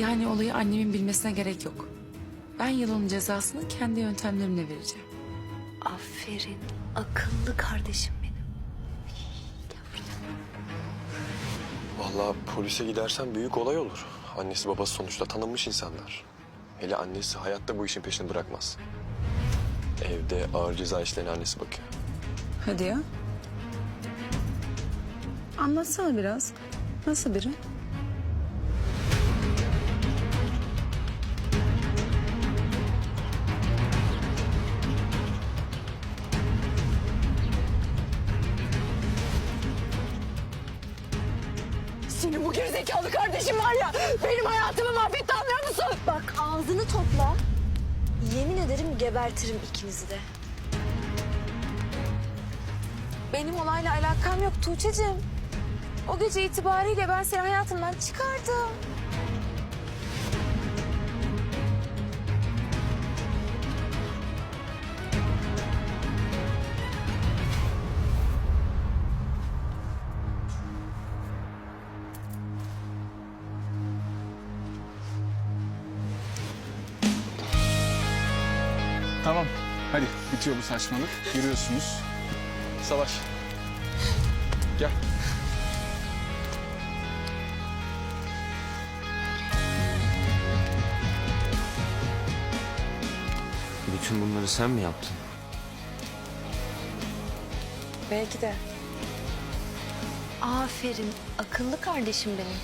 Yani olayı annemin bilmesine gerek yok. Ben yılanın cezasını kendi yöntemlerimle vereceğim. Aferin. Akıllı kardeşim benim. Vallahi polise gidersen büyük olay olur. Annesi babası sonuçta tanınmış insanlar. Hele annesi hayatta bu işin peşini bırakmaz. Evde ağır ceza işlerine annesi bakıyor. Hadi ya. Anlatsana biraz. Nasıl biri? Senin bu gerizekalı kardeşim var ya benim hayatımı mahvetti anlıyor musun? Bak ağzını topla. Yemin ederim gebertirim ikinizi de. Benim olayla alakam yok Tuğçe'cim. O gece itibariyle ben seni hayatımdan çıkardım. Tamam. Hadi bitiyor bu saçmalık. Yürüyorsunuz. Savaş. Gel. Bütün bunları sen mi yaptın? Belki de. Aferin akıllı kardeşim benim.